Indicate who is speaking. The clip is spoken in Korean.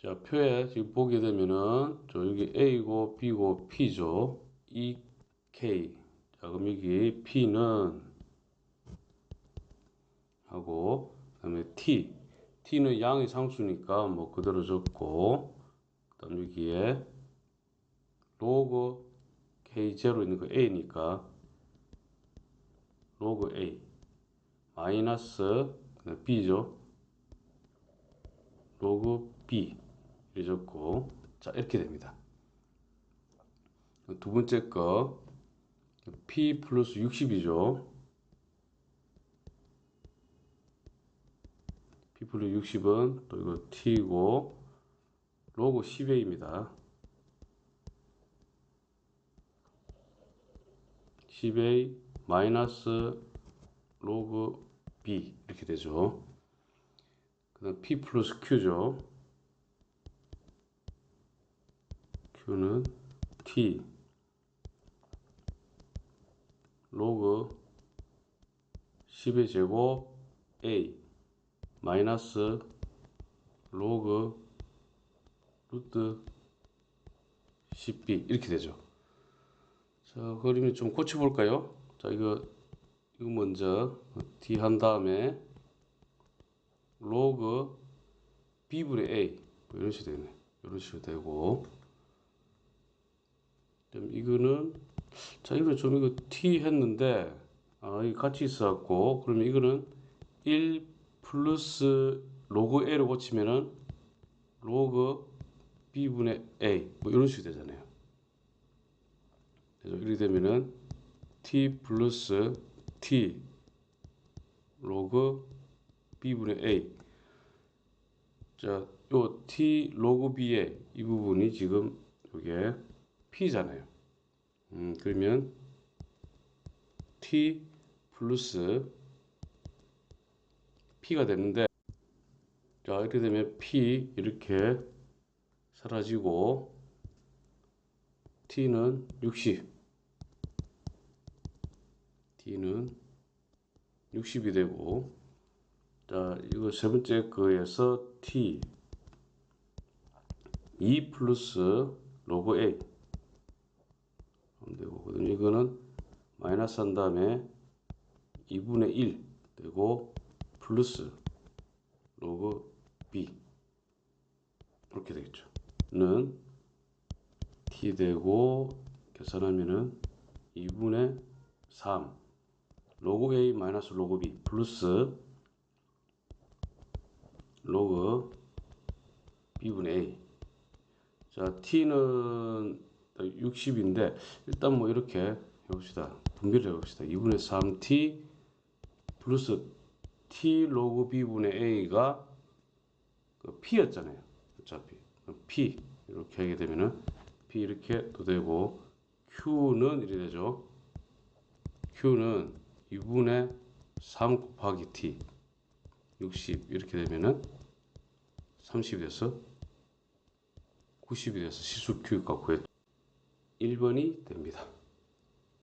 Speaker 1: 자, 표에 지금 보게 되면은, 저 여기 A고 B고 P죠. E, K. 자, 그럼 여기 P는 하고, 그 다음에 T. T는 양의 상수니까 뭐 그대로 적고, 그 다음 여기에 로그 K0 있는 거 A니까, 로그 A. 마이너스, B죠. 로그 B. 적고, 자, 이렇게 됩니다. 두 번째 거, P 플러스 60이죠. P 플러스 60은 또 이거 T고, 로그 10A입니다. 10A 마이너스 로그 B 이렇게 되죠. 그 다음 P 플러스 Q죠. Q는 T 로그 10의 제곱 A 마이너스 로그 루트 10B 이렇게 되죠. 자, 그림을 좀 고쳐볼까요? 자, 이거, 이거 먼저 D 한 다음에 로그 B분의 A 뭐 이런 식으로 되네. 이런 식으로 되고 이거는 자, 이거 좀 이거 T 했는데 아, 이 같이 있어 갖고 그러면 이거는 1 플러스 로그 A로 고치면은 로그 B분의 A 뭐 이런 식으로 되잖아요. 그래서 이렇게 되면은 t 플러스 t 로그 b분의 a 자, 요 t 로그 b의 이 부분이 지금 이게 p잖아요. 음, 그러면 t 플러스 p가 되는데 자, 이렇게 되면 p 이렇게 사라지고 t는 60 t는 60이 되고 자 이거 세 번째 거에서 t 2 플러스 로그 a 이거는 마이너스 한 다음에 2분의 1 되고 플러스 로그 b. 이렇게 되겠죠. 는 t 되고 계산하면은 2분의 3 로그 a 마이너스 로그 b 플러스 로그 b분의 a. 자 t는 60인데 일단 뭐 이렇게 해봅시다. 분비를 해봅시다. 2분의 3t 플러스 t 로그 b분의 a가 그 p였잖아요. 어차피. p 이렇게 하게 되면은 p 이렇게 또 되고 q는 이래 되죠. Q는 2분의 3 곱하기 t 60 이렇게 되면은 30이 돼서 90이 돼서 시수 Q가 구했 1번이 됩니다.